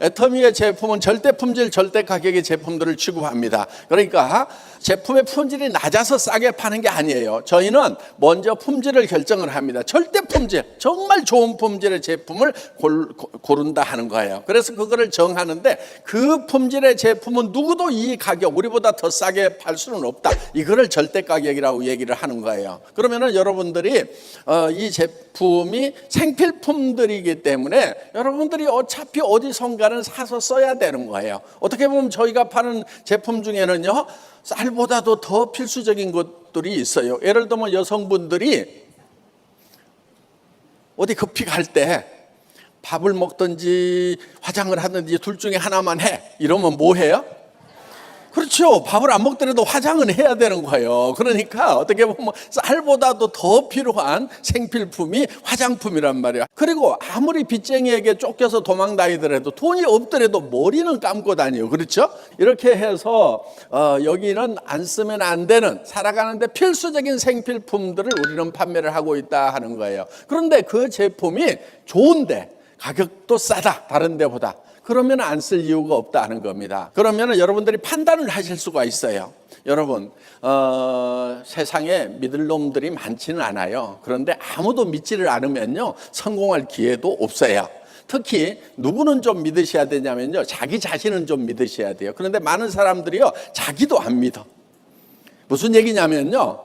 애터미의 제품은 절대 품질, 절대 가격의 제품들을 취급합니다. 그러니까 제품의 품질이 낮아서 싸게 파는 게 아니에요. 저희는 먼저 품질을 결정을 합니다. 절대 품질, 정말 좋은 품질의 제품을 골, 고- 고른다 하는 거예요. 그래서 그거를 정하는데 그 품질의 제품은 누구도 이 가격, 우리보다 더 싸게 팔 수는 없다. 이거를 절대 가격이라고 얘기를 하는 거예요. 그러면은 여러분들이 어, 이 제품이 생필품들이기 때문에 여러분들이 어차피 어디선가는 사서 써야 되는 거예요. 어떻게 보면 저희가 파는 제품 중에는요, 쌀보다도 더 필수적인 것들이 있어요. 예를 들면 여성분들이 어디 급히 갈 때 밥을 먹든지 화장을 하든지 둘 중에 하나만 해. 이러면 뭐 해요? 그렇죠. 밥을 안 먹더라도 화장은 해야 되는 거예요. 그러니까 어떻게 보면 쌀보다도 더 필요한 생필품이 화장품이란 말이야. 그리고 아무리 빚쟁이에게 쫓겨서 도망 다니더라도 돈이 없더라도 머리는 감고 다녀요. 그렇죠? 이렇게 해서 어, 여기는 안 쓰면 안 되는 살아가는데 필수적인 생필품들을 우리는 판매를 하고 있다 하는 거예요. 그런데 그 제품이 좋은데 가격도 싸다. 다른 데보다. 그러면 안 쓸 이유가 없다는 겁니다. 그러면 여러분들이 판단을 하실 수가 있어요. 여러분, 어, 세상에 믿을 놈들이 많지는 않아요. 그런데 아무도 믿지를 않으면요, 성공할 기회도 없어요. 특히 누구는 좀 믿으셔야 되냐면요, 자기 자신은 좀 믿으셔야 돼요. 그런데 많은 사람들이요, 자기도 안 믿어. 무슨 얘기냐면요.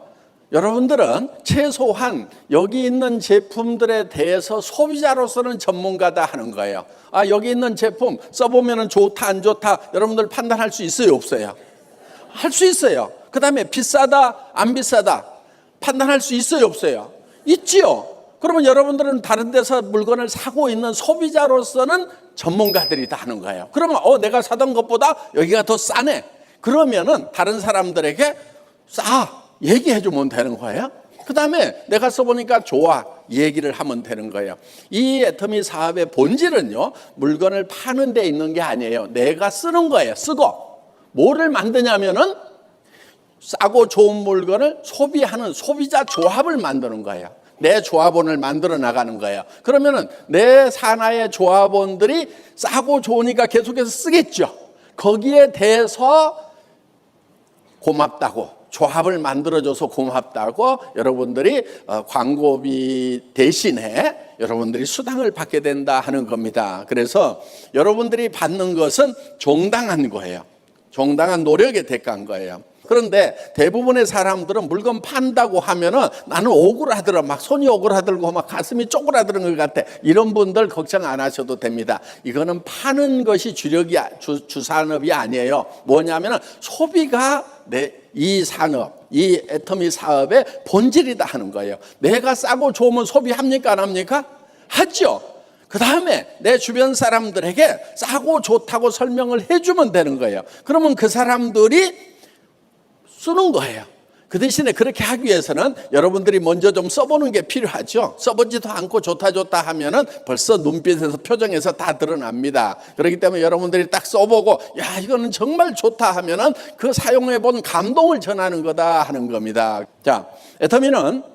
여러분들은 최소한 여기 있는 제품들에 대해서 소비자로서는 전문가다 하는 거예요. 아, 여기 있는 제품 써보면 좋다, 안 좋다. 여러분들 판단할 수 있어요, 없어요? 할 수 있어요. 그 다음에 비싸다, 안 비싸다. 판단할 수 있어요, 없어요? 있지요. 그러면 여러분들은 다른 데서 물건을 사고 있는 소비자로서는 전문가들이다 하는 거예요. 그러면 어, 내가 사던 것보다 여기가 더 싸네. 그러면은 다른 사람들에게 싸 얘기해 주면 되는 거예요. 그 다음에 내가 써보니까 좋아 얘기를 하면 되는 거예요. 이 애터미 사업의 본질은요 물건을 파는 데 있는 게 아니에요. 내가 쓰는 거예요. 쓰고 뭐를 만드냐면은 싸고 좋은 물건을 소비하는 소비자 조합을 만드는 거예요. 내 조합원을 만들어 나가는 거예요. 그러면은 내 산하의 조합원들이 싸고 좋으니까 계속해서 쓰겠죠. 거기에 대해서 고맙다고 조합을 만들어줘서 고맙다고 여러분들이 어, 광고비 대신에 여러분들이 수당을 받게 된다 하는 겁니다. 그래서 여러분들이 받는 것은 정당한 거예요. 정당한 노력의 대가인 거예요. 그런데 대부분의 사람들은 물건 판다고 하면은 나는 억울하더라. 막 손이 억울하들고 막 가슴이 쪼그라드는 것 같아. 이런 분들 걱정 안 하셔도 됩니다. 이거는 파는 것이 주력이, 주, 주산업이 아니에요. 뭐냐면은 소비가 내, 이 산업, 이 애터미 사업의 본질이다 하는 거예요. 내가 싸고 좋으면 소비합니까? 안 합니까? 하죠. 그 다음에 내 주변 사람들에게 싸고 좋다고 설명을 해주면 되는 거예요. 그러면 그 사람들이 쓰는 거예요. 그 대신에 그렇게 하기 위해서는 여러분들이 먼저 좀 써보는 게 필요하죠. 써보지도 않고 좋다 좋다 하면은 벌써 눈빛에서 표정에서 다 드러납니다. 그렇기 때문에 여러분들이 딱 써보고 야 이거는 정말 좋다 하면은 그 사용해 본 감동을 전하는 거다 하는 겁니다. 자, 애터미는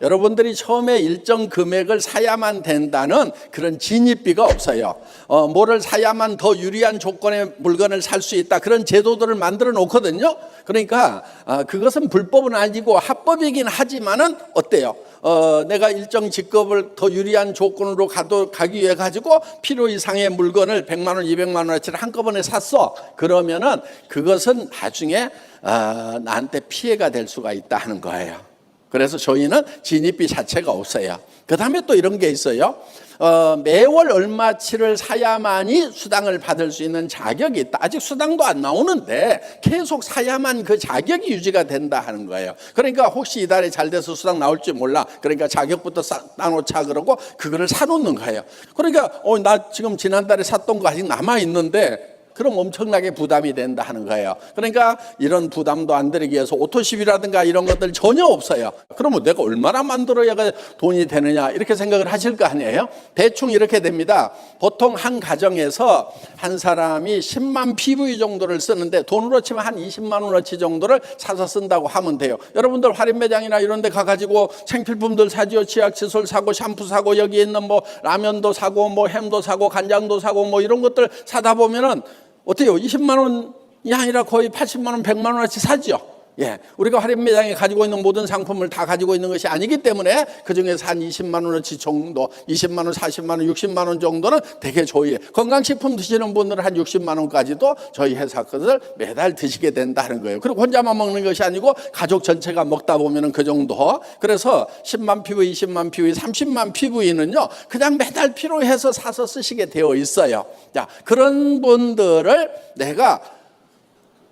여러분들이 처음에 일정 금액을 사야만 된다는 그런 진입비가 없어요. 어, 뭐를 사야만 더 유리한 조건의 물건을 살 수 있다. 그런 제도들을 만들어 놓거든요. 그러니까 어, 그것은 불법은 아니고 합법이긴 하지만은 어때요? 어, 내가 일정 직급을 더 유리한 조건으로 가도, 가기 위해 가지고 필요 이상의 물건을 100만 원, 200만 원어치를 한꺼번에 샀어. 그러면은 그것은 나중에 어, 나한테 피해가 될 수가 있다 하는 거예요. 그래서 저희는 진입비 자체가 없어요. 그 다음에 또 이런 게 있어요. 어, 매월 얼마치를 사야만이 수당을 받을 수 있는 자격이 있다. 아직 수당도 안 나오는데 계속 사야만 그 자격이 유지가 된다 하는 거예요. 그러니까 혹시 이달에 잘 돼서 수당 나올지 몰라. 그러니까 자격부터 싸, 따놓자 그러고 그거를 사놓는 거예요. 그러니까 어, 나 지금 지난달에 샀던 거 아직 남아 있는데 그럼 엄청나게 부담이 된다 하는 거예요. 그러니까 이런 부담도 안 들이기 위해서 오토십이라든가 이런 것들 전혀 없어요. 그러면 내가 얼마나 만들어야 돈이 되느냐 이렇게 생각을 하실 거 아니에요? 대충 이렇게 됩니다. 보통 한 가정에서 한 사람이 10만 PV 정도를 쓰는데 돈으로 치면 한 20만 원어치 정도를 사서 쓴다고 하면 돼요. 여러분들 할인 매장이나 이런 데 가가지고 생필품들 사지요. 치약 칫솔 사고 샴푸 사고 여기 있는 뭐 라면도 사고 뭐 햄도 사고 간장도 사고 뭐 이런 것들 사다 보면은 어때요? 20만 원이 아니라 거의 80만 원, 100만 원어치 사지요. 예, 우리가 할인 매장에 가지고 있는 모든 상품을 다 가지고 있는 것이 아니기 때문에 그 중에서 한 20만 원어치 정도, 20만 원, 40만 원, 60만 원 정도는 되게 좋아요. 건강식품 드시는 분들은 한 60만 원까지도 저희 회사 것을 매달 드시게 된다는 거예요. 그리고 혼자만 먹는 것이 아니고 가족 전체가 먹다 보면은 그 정도. 그래서 10만 PV, 20만 PV, 30만 PV는요, 그냥 매달 필요해서 사서 쓰시게 되어 있어요. 자, 그런 분들을 내가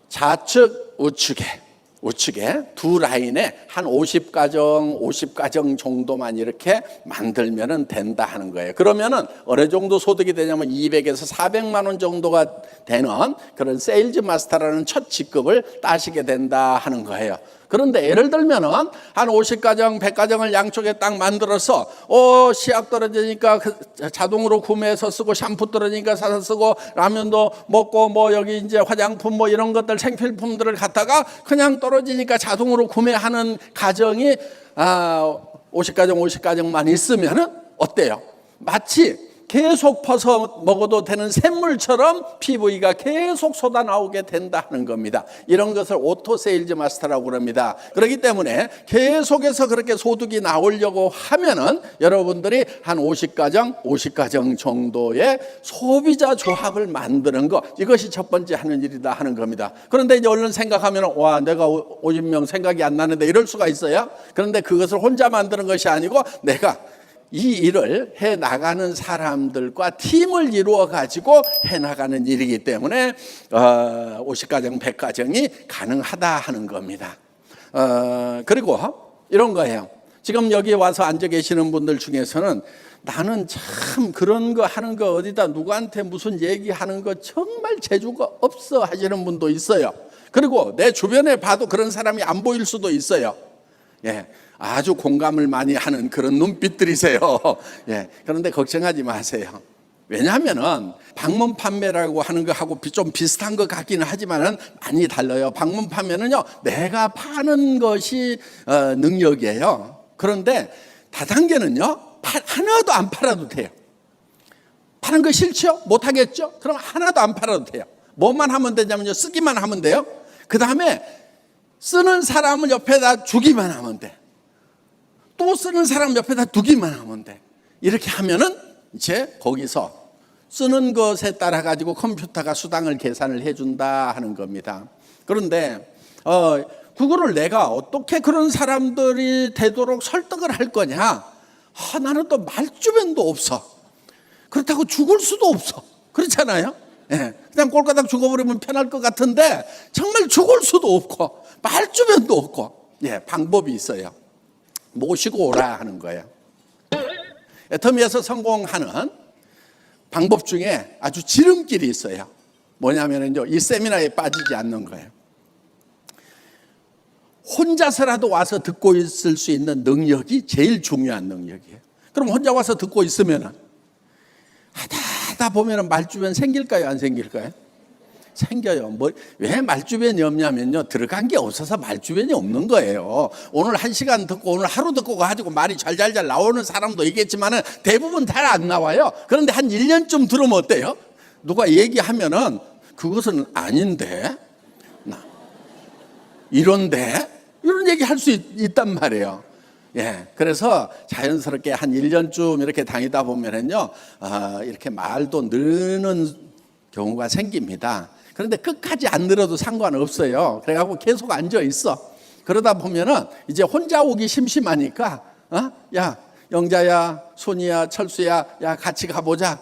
좌측, 우측에 우측에 두 라인에 한 50가정, 50가정 정도만 이렇게 만들면은 된다 하는 거예요. 그러면은 어느 정도 소득이 되냐면 200에서 400만 원 정도가 되는 그런 세일즈 마스터라는 첫 직급을 따시게 된다 하는 거예요. 그런데 예를 들면은 한 50가정, 100가정을 양쪽에 딱 만들어서 어 시약 떨어지니까 그 자동으로 구매해서 쓰고 샴푸 떨어지니까 사서 쓰고 라면도 먹고 뭐 여기 이제 화장품 뭐 이런 것들 생필품들을 갖다가 그냥 떨어지니까 자동으로 구매하는 가정이 아 50가정, 50가정만 있으면은 어때요? 마치 계속 퍼서 먹어도 되는 샘물처럼 PV가 계속 쏟아 나오게 된다는 겁니다. 이런 것을 오토 세일즈 마스터라고 그럽니다. 그렇기 때문에 계속해서 그렇게 소득이 나오려고 하면은 여러분들이 한 50가정, 50가정 정도의 소비자 조합을 만드는 것 이것이 첫 번째 하는 일이다 하는 겁니다. 그런데 이제 얼른 생각하면 와 내가 50명 생각이 안 나는데 이럴 수가 있어요. 그런데 그것을 혼자 만드는 것이 아니고 내가 이 일을 해 나가는 사람들과 팀을 이루어 가지고 해 나가는 일이기 때문에 어, 50가정, 100가정이 가능하다 하는 겁니다. 어, 그리고 이런 거예요. 지금 여기 와서 앉아 계시는 분들 중에서는 나는 참 그런 거 하는 거 어디다 누구한테 무슨 얘기하는 거 정말 재주가 없어 하시는 분도 있어요. 그리고 내 주변에 봐도 그런 사람이 안 보일 수도 있어요. 예. 아주 공감을 많이 하는 그런 눈빛들이세요. 예. 그런데 걱정하지 마세요. 왜냐하면은 방문 판매라고 하는 거하고 비- 좀 비슷한 것 같기는 하지만은 많이 달라요. 방문 판매는요, 내가 파는 것이 어, 능력이에요. 그런데 다단계는요, 파- 하나도 안 팔아도 돼요. 파는 거 싫죠? 못 하겠죠? 그럼 하나도 안 팔아도 돼요. 뭐만 하면 되냐면요, 쓰기만 하면 돼요. 그 다음에 쓰는 사람을 옆에다 주기만 하면 돼. 또 쓰는 사람 옆에다 두기만 하면 돼. 이렇게 하면은 이제 거기서 쓰는 것에 따라 가지고 컴퓨터가 수당을 계산을 해준다 하는 겁니다. 그런데 어, 그거를 내가 어떻게 그런 사람들이 되도록 설득을 할 거냐? 아, 나는 또 말주변도 없어. 그렇다고 죽을 수도 없어. 그렇잖아요? 예. 그냥 꼴가닥 죽어버리면 편할 것 같은데 정말 죽을 수도 없고 말주변도 없고 예, 방법이 있어요. 모시고 오라 하는 거예요. 애터미에서 성공하는 방법 중에 아주 지름길이 있어요. 뭐냐면요, 이 세미나에 빠지지 않는 거예요. 혼자서라도 와서 듣고 있을 수 있는 능력이 제일 중요한 능력이에요. 그럼 혼자 와서 듣고 있으면은 하다 하다 보면은 말주변 생길까요, 안 생길까요? 생겨요. 뭐, 왜 말주변이 없냐면요. 들어간 게 없어서 말주변이 없는 거예요. 오늘 한 시간 듣고 오늘 하루 듣고 가지고 말이 잘잘잘 나오는 사람도 있겠지만은 대부분 잘 안 나와요. 그런데 한 1년쯤 들으면 어때요? 누가 얘기하면은 그것은 아닌데? 나, 이런데? 이런 얘기 할 수 있단 말이에요. 예. 그래서 자연스럽게 한 1년쯤 이렇게 다니다 보면은요, 아, 이렇게 말도 느는 경우가 생깁니다. 그런데 끝까지 안 늘어도 상관없어요. 그래갖고 계속 앉아 있어. 그러다 보면은 이제 혼자 오기 심심하니까, 어? 야, 영자야, 손이야, 철수야, 야, 같이 가보자.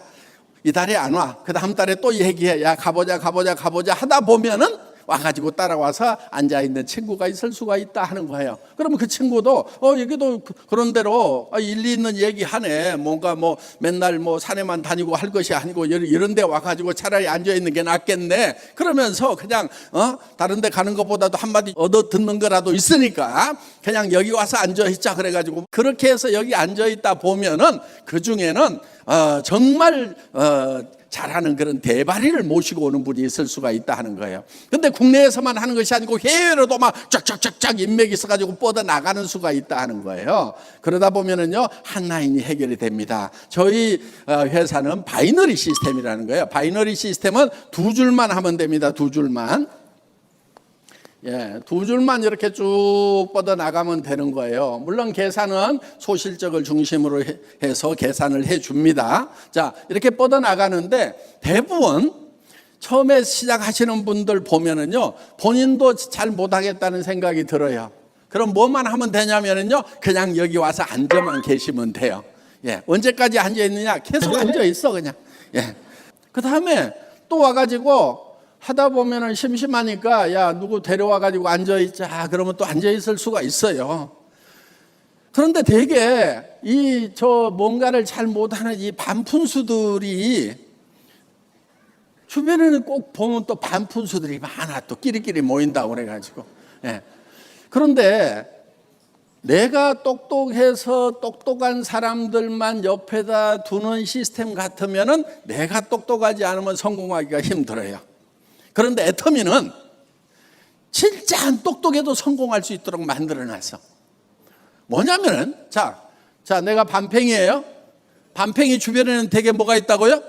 이달에 안 와. 그 다음 달에 또 얘기해. 야, 가보자, 가보자, 가보자 하다 보면은 와가지고 따라와서 앉아 있는 친구가 있을 수가 있다 하는 거예요. 그러면 그 친구도 어 여기도 그- 그런 대로 아, 일리 있는 얘기 하네. 뭔가 뭐 맨날 뭐 산에만 다니고 할 것이 아니고 이런- 이런 데 와가지고 차라리 앉아 있는 게 낫겠네. 그러면서 그냥 어 다른 데 가는 것보다도 한마디 얻어 듣는 거라도 있으니까 그냥 여기 와서 앉아 있자 그래가지고 그렇게 해서 여기 앉아 있다 보면은 그 중에는 어 정말 어 잘하는 그런 대바리를 모시고 오는 분이 있을 수가 있다 하는 거예요. 근데 국내에서만 하는 것이 아니고 해외로도 막 쫙쫙쫙쫙 인맥이 있어가지고 뻗어 나가는 수가 있다 하는 거예요. 그러다 보면은요 한 라인이 해결이 됩니다. 저희 어, 회사는 바이너리 시스템이라는 거예요. 바이너리 시스템은 두 줄만 하면 됩니다. 두 줄만. 예, 두 줄만 이렇게 쭉 뻗어 나가면 되는 거예요. 물론 계산은 소실적을 중심으로 해- 해서 계산을 해 줍니다. 자, 이렇게 뻗어 나가는데 대부분 처음에 시작하시는 분들 보면은요, 본인도 잘 못하겠다는 생각이 들어요. 그럼 뭐만 하면 되냐면은요, 그냥 여기 와서 앉아만 계시면 돼요. 예, 언제까지 앉아 있느냐? 계속 앉아 있어 그냥. 예. 그 다음에 또 와가지고 하다 보면은 심심하니까 야 누구 데려와 가지고 앉아 있자 그러면 또 앉아 있을 수가 있어요. 그런데 대개 이저 뭔가를 잘 못하는 이 반푼수들이 주변에는 꼭 보면 또 반푼수들이 많아 또 끼리끼리 모인다고 그래가지고 예. 그런데 내가 똑똑해서 똑똑한 사람들만 옆에다 두는 시스템 같으면은 내가 똑똑하지 않으면 성공하기가 힘들어요. 그런데 애터미는 진짜 안 똑똑해도 성공할 수 있도록 만들어 놨어. 뭐냐면은 자, 자 내가 반팽이에요. 반팽이 주변에는 되게 뭐가 있다고요?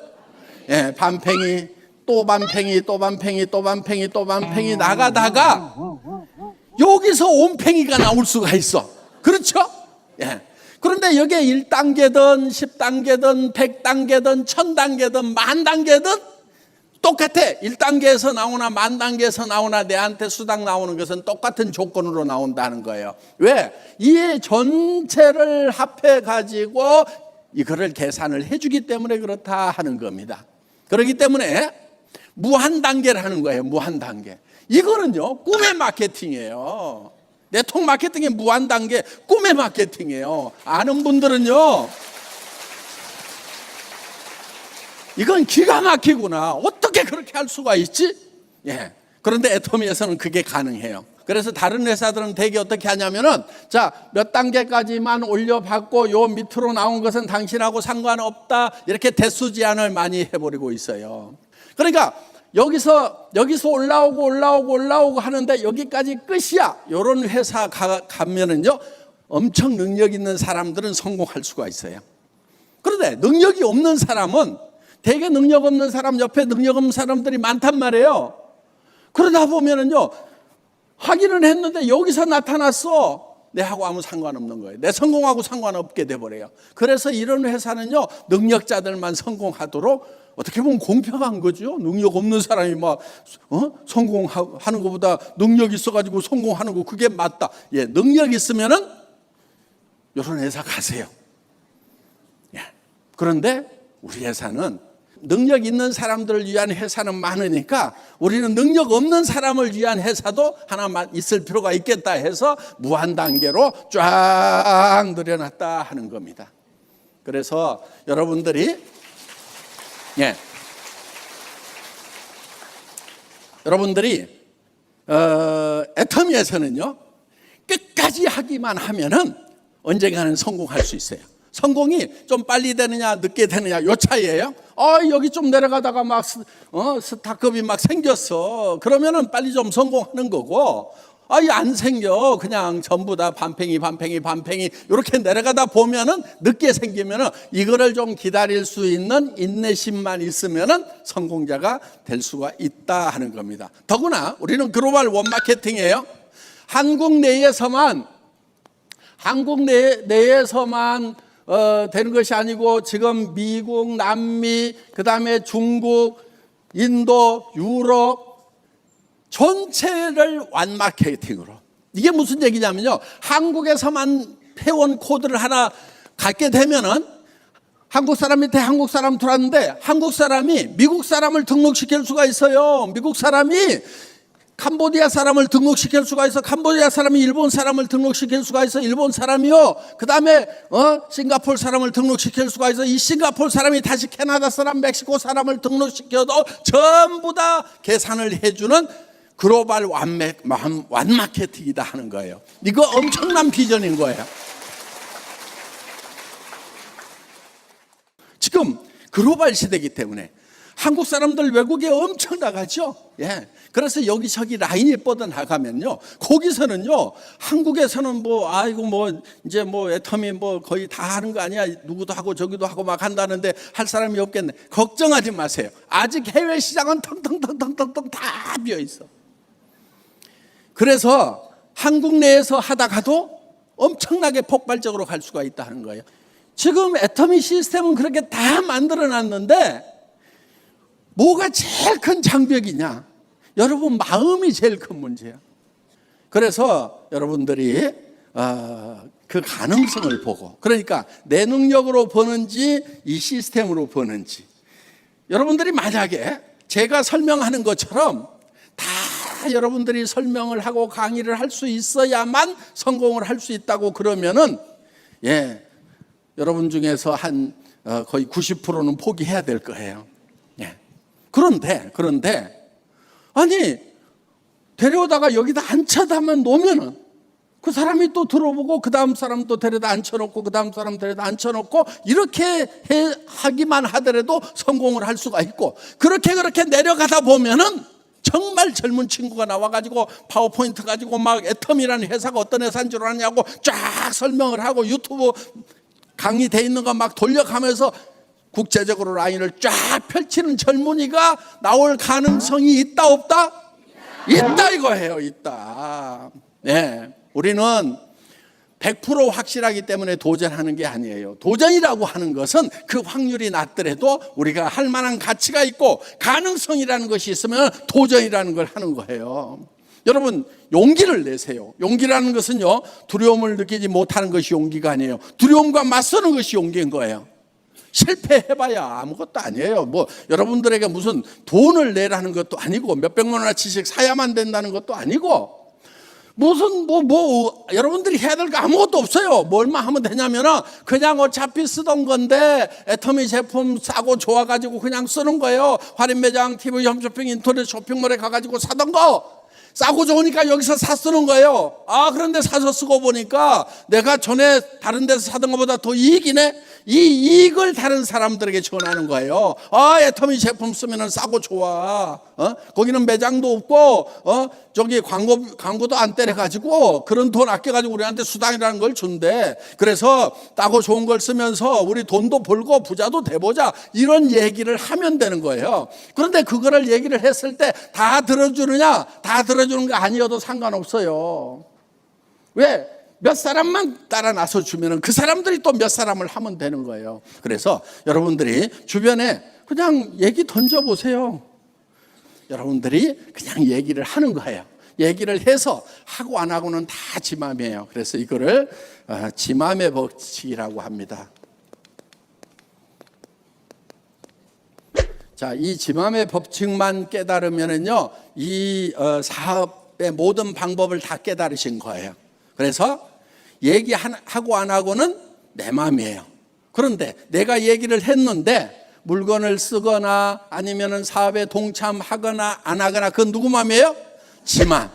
예, 반팽이 또 반팽이 또 반팽이 또 반팽이 또 반팽이 나가다가 여기서 온팽이가 나올 수가 있어. 그렇죠? 예. 그런데 여기에 1단계든 10단계든 100단계든 1000단계든 만단계든 똑같아. 1단계에서 나오나 만 단계에서 나오나 내한테 수당 나오는 것은 똑같은 조건으로 나온다는 거예요. 왜? 이 전체를 합해 가지고 이거를 계산을 해 주기 때문에 그렇다 하는 겁니다. 그렇기 때문에 무한 단계를 하는 거예요. 무한 단계. 이거는요 꿈의 마케팅이에요. 네트워크 마케팅의 무한 단계 꿈의 마케팅이에요. 아는 분들은요. 이건 기가 막히구나. 어떻게 그렇게 할 수가 있지? 예. 그런데 애터미에서는 그게 가능해요. 그래서 다른 회사들은 대개 어떻게 하냐면은 자, 몇 단계까지만 올려받고 요 밑으로 나온 것은 당신하고 상관없다. 이렇게 대수 제한을 많이 해버리고 있어요. 그러니까 여기서 여기서 올라오고 올라오고 올라오고 하는데 여기까지 끝이야. 요런 회사 가, 가면은요. 엄청 능력 있는 사람들은 성공할 수가 있어요. 그런데 능력이 없는 사람은 대개 능력 없는 사람 옆에 능력 없는 사람들이 많단 말이에요. 그러다 보면은요, 하기는 했는데 여기서 나타났어. 내하고 아무 상관없는 거예요. 내 성공하고 상관없게 돼버려요. 그래서 이런 회사는요, 능력자들만 성공하도록 어떻게 보면 공평한 거죠. 능력 없는 사람이 막, 어? 성공하는 것보다 능력 있어가지고 성공하는 거 그게 맞다. 예, 능력 있으면은 이런 회사 가세요. 예. 그런데 우리 회사는 능력 있는 사람들을 위한 회사는 많으니까 우리는 능력 없는 사람을 위한 회사도 하나만 있을 필요가 있겠다 해서 무한 단계로 쫙 늘여놨다 하는 겁니다. 그래서 여러분들이 예. 여러분들이 어, 애터미에서는요 끝까지 하기만 하면은 언젠가는 성공할 수 있어요. 성공이 좀 빨리 되느냐 늦게 되느냐 요 차이예요. 어 여기 좀 내려가다가 막 스, 어, 스타급이 막 생겼어. 그러면은 빨리 좀 성공하는 거고. 아이 안 생겨 그냥 전부 다 반팽이 반팽이 반팽이 이렇게 내려가다 보면은 늦게 생기면은 이거를 좀 기다릴 수 있는 인내심만 있으면은 성공자가 될 수가 있다 하는 겁니다. 더구나 우리는 글로벌 원마케팅이에요. 한국 내에서만 한국 내, 내에서만 어, 되는 것이 아니고 지금 미국, 남미, 그 다음에 중국, 인도, 유럽 전체를 완마케팅으로. 이게 무슨 얘기냐면요. 한국에서만 회원 코드를 하나 갖게 되면은 한국 사람 밑에 한국 사람 들어왔는데 한국 사람이 미국 사람을 등록시킬 수가 있어요. 미국 사람이 캄보디아 사람을 등록시킬 수가 있어. 캄보디아 사람이 일본 사람을 등록시킬 수가 있어. 일본 사람이요. 그 다음에, 어, 싱가포르 사람을 등록시킬 수가 있어. 이 싱가포르 사람이 다시 캐나다 사람, 멕시코 사람을 등록시켜도 전부 다 계산을 해주는 글로벌 완매, 완, 완마케팅이다 하는 거예요. 이거 엄청난 비전인 거예요. 지금 글로벌 시대이기 때문에 한국 사람들 외국에 엄청 나가죠. 예. 그래서 여기저기 라인이 뻗어 나가면요. 거기서는요. 한국에서는 뭐 아이고 뭐 이제 뭐 애터미 뭐 거의 다 하는 거 아니야. 누구도 하고 저기도 하고 막 한다는데 할 사람이 없겠네. 걱정하지 마세요. 아직 해외 시장은 텅텅텅텅텅텅 다 비어 있어. 그래서 한국 내에서 하다가도 엄청나게 폭발적으로 갈 수가 있다는 거예요. 지금 애터미 시스템은 그렇게 다 만들어 놨는데 뭐가 제일 큰 장벽이냐? 여러분 마음이 제일 큰 문제야. 그래서 여러분들이 어, 그 가능성을 보고 그러니까 내 능력으로 보는지 이 시스템으로 보는지 여러분들이 만약에 제가 설명하는 것처럼 다 여러분들이 설명을 하고 강의를 할 수 있어야만 성공을 할 수 있다고 그러면은 예 여러분 중에서 한 어, 거의 90%는 포기해야 될 거예요. 예. 그런데 그런데 아니 데려다가 여기다 앉혀다만 놓으면은 그 사람이 또 들어보고 그 다음 사람 또 데려다 앉혀놓고 그 다음 사람 데려다 앉혀놓고 이렇게 해, 하기만 하더라도 성공을 할 수가 있고 그렇게 그렇게 내려가다 보면은 정말 젊은 친구가 나와가지고 파워포인트 가지고 막 애텀이라는 회사가 어떤 회사인 줄 아냐고 쫙 설명을 하고 유튜브 강의돼 있는 거 막 돌려가면서 국제적으로 라인을 쫙 펼치는 젊은이가 나올 가능성이 있다 없다? 있다 이거예요 있다 네 우리는 100% 확실하기 때문에 도전하는 게 아니에요 도전이라고 하는 것은 그 확률이 낮더라도 우리가 할 만한 가치가 있고 가능성이라는 것이 있으면 도전이라는 걸 하는 거예요 여러분 용기를 내세요. 용기라는 것은요 두려움을 느끼지 못하는 것이 용기가 아니에요. 두려움과 맞서는 것이 용기인 거예요. 실패해봐야 아무것도 아니에요. 뭐 여러분들에게 무슨 돈을 내라는 것도 아니고 몇백만 원어치씩 사야만 된다는 것도 아니고 무슨 뭐뭐 여러분들이 해야 될 거 아무것도 없어요. 뭐 얼마 하면 되냐면은 그냥 어차피 쓰던 건데 애터미 제품 싸고 좋아 가지고 그냥 쓰는 거예요. 할인 매장, TV 홈쇼핑, 인터넷 쇼핑몰에 가 가지고 사던 거. 싸고 좋으니까 여기서 사 쓰는 거예요. 아, 그런데 사서 쓰고 보니까 내가 전에 다른 데서 사던 것보다 더 이익이네? 이 이익을 다른 사람들에게 전하는 거예요. 아, 애터미 제품 쓰면 싸고 좋아. 어? 거기는 매장도 없고, 어? 저기 광고, 광고도 안 때려가지고 그런 돈 아껴가지고 우리한테 수당이라는 걸 준대. 그래서 따고 좋은 걸 쓰면서 우리 돈도 벌고 부자도 돼보자. 이런 얘기를 하면 되는 거예요. 그런데 그거를 얘기를 했을 때 다 들어주느냐? 다 들어주는 거 아니어도 상관없어요. 왜? 몇 사람만 따라 나서 주면은 그 사람들이 또 몇 사람을 하면 되는 거예요. 그래서 여러분들이 주변에 그냥 얘기 던져 보세요. 여러분들이 그냥 얘기를 하는 거예요. 얘기를 해서 하고 안 하고는 다 지 맘이에요. 그래서 이거를 어, 지맘의 법칙이라고 합니다. 자, 이 지맘의 법칙만 깨달으면은요, 이 어, 사업의 모든 방법을 다 깨달으신 거예요. 그래서 얘기하고 안 하고는 내 마음이에요. 그런데 내가 얘기를 했는데 물건을 쓰거나 아니면은 사업에 동참하거나 안 하거나 그건 누구 마음이에요? 지 맘.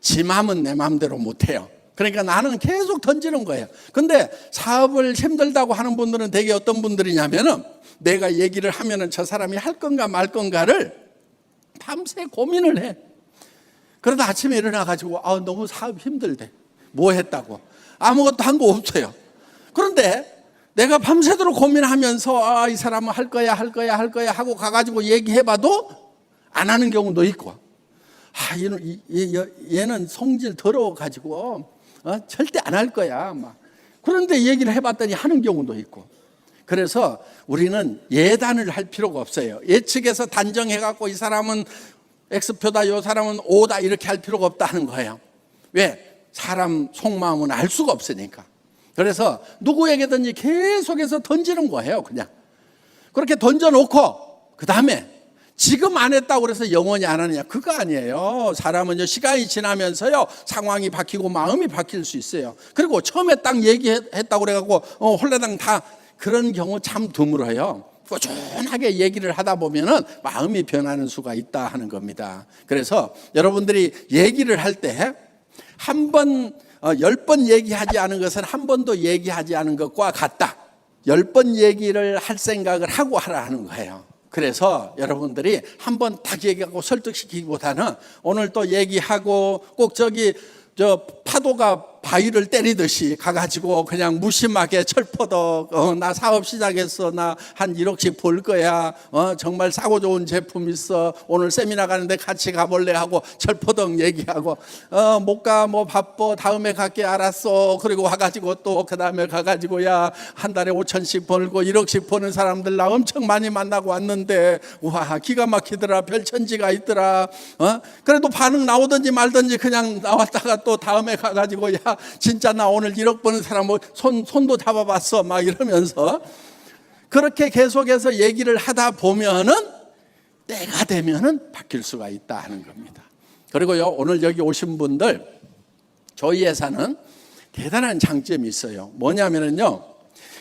지 맘은 내 마음대로 못 해요. 그러니까 나는 계속 던지는 거예요. 근데 사업을 힘들다고 하는 분들은 되게 어떤 분들이냐면은 내가 얘기를 하면은 저 사람이 할 건가 말 건가를 밤새 고민을 해. 그러다 아침에 일어나 가지고 아 너무 사업 힘들대. 뭐 했다고? 아무것도 한 거 없어요. 그런데 내가 밤새도록 고민하면서 아, 이 사람은 할 거야, 할 거야, 할 거야 하고 가가지고 얘기해봐도 안 하는 경우도 있고, 아, 얘는, 얘 는 성질 더러워가지고 어? 절대 안 할 거야. 막. 그런데 얘기를 해봤더니 하는 경우도 있고. 그래서 우리는 예단을 할 필요가 없어요. 예측해서 단정해갖고 이 사람은 X표다, 이 사람은 O다 이렇게 할 필요가 없다는 거예요. 왜? 사람 속마음은 알 수가 없으니까. 그래서 누구에게든지 계속해서 던지는 거예요, 그냥. 그렇게 던져놓고, 그 다음에 지금 안 했다고 그래서 영원히 안 하느냐 그거 아니에요. 사람은요 시간이 지나면서요 상황이 바뀌고 마음이 바뀔 수 있어요. 그리고 처음에 딱 얘기했다고 그래갖고 어, 홀라당 다 그런 경우 참 드물어요. 꾸준하게 얘기를 하다 보면은 마음이 변하는 수가 있다 하는 겁니다. 그래서 여러분들이 얘기를 할 때 한 번, 어, 열번 얘기하지 않은 것은 한 번도 얘기하지 않은 것과 같다. 열 번 얘기를 할 생각을 하고 하라 하는 거예요. 그래서 여러분들이 한 번 딱 얘기하고 설득시키기보다는 오늘 또 얘기하고 꼭 저기 저 파도가 바위를 때리듯이 가가지고 그냥 무심하게 철퍼덕 어, 나 사업 시작했어. 나 한 1억씩 벌 거야. 어, 정말 싸고 좋은 제품 있어. 오늘 세미나 가는데 같이 가볼래 하고 철퍼덕 얘기하고 어, 못가 뭐 바빠. 다음에 갈게. 알았어. 그리고 와가지고 또 그 다음에 가가지고 야 한 달에 5천씩 벌고 1억씩 버는 사람들 나 엄청 많이 만나고 왔는데 와 기가 막히더라. 별천지가 있더라. 어? 그래도 반응 나오든지 말든지 그냥 나왔다가 또 다음에 가가지고 야 진짜 나 오늘 1억 버는 사람 뭐 손, 손도 잡아봤어 막 이러면서 그렇게 계속해서 얘기를 하다 보면은 때가 되면은 바뀔 수가 있다 하는 겁니다. 그리고요 오늘 여기 오신 분들 저희 회사는 대단한 장점이 있어요. 뭐냐면은요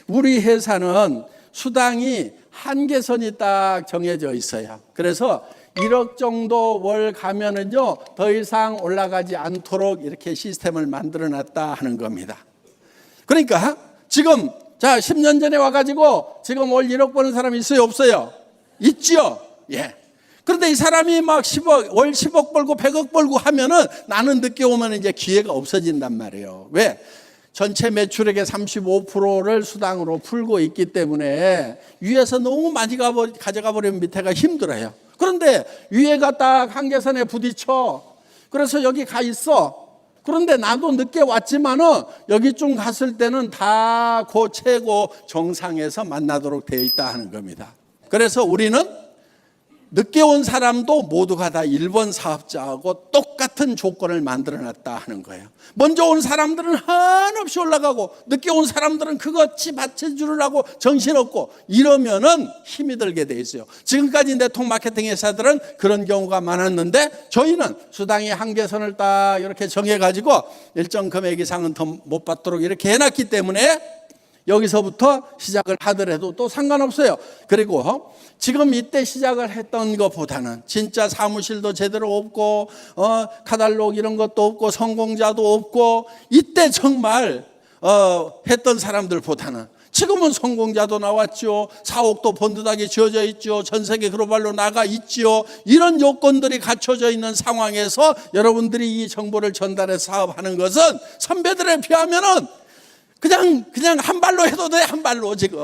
우리 회사는 수당이 한계선이 딱 정해져 있어요. 그래서 1억 정도 월 가면은요 더 이상 올라가지 않도록 이렇게 시스템을 만들어 놨다 하는 겁니다. 그러니까 지금 자 10년 전에 와가지고 지금 월 1억 버는 사람이 있어요 없어요? 있지요. 예. 그런데 이 사람이 막 10억 월 10억 벌고 100억 벌고 하면은 나는 늦게 오면 이제 기회가 없어진단 말이에요. 왜? 전체 매출액의 35%를 수당으로 풀고 있기 때문에 위에서 너무 많이 가져가 버리면 밑에가 힘들어요. 그런데 위에가 딱 한계선에 부딪혀. 그래서 여기 가 있어. 그런데 나도 늦게 왔지만은 여기 좀 갔을 때는 다그 최고 정상에서 만나도록 되어 있다 하는 겁니다. 그래서 우리는 늦게 온 사람도 모두가 다 1번 사업자하고 똑같은 조건을 만들어 놨다 하는 거예요. 먼저 온 사람들은 한없이 올라가고 늦게 온 사람들은 그것이 받쳐주려고 정신없고 이러면은 힘이 들게 돼 있어요. 지금까지 네트워크 마케팅 회사들은 그런 경우가 많았는데 저희는 수당의 한계선을 딱 이렇게 정해가지고 일정 금액 이상은 더 못 받도록 이렇게 해놨기 때문에 여기서부터 시작을 하더라도 또 상관없어요. 그리고 지금 이때 시작을 했던 것보다는 진짜 사무실도 제대로 없고 어, 카달로그 이런 것도 없고 성공자도 없고 이때 정말 어, 했던 사람들보다는 지금은 성공자도 나왔죠. 사옥도 번듯하게 지어져 있죠. 전 세계 글로벌로 나가 있죠. 이런 요건들이 갖춰져 있는 상황에서 여러분들이 이 정보를 전달해 사업하는 것은 선배들에 비하면은 그냥 그냥 한 발로 해도 돼 한 발로 지금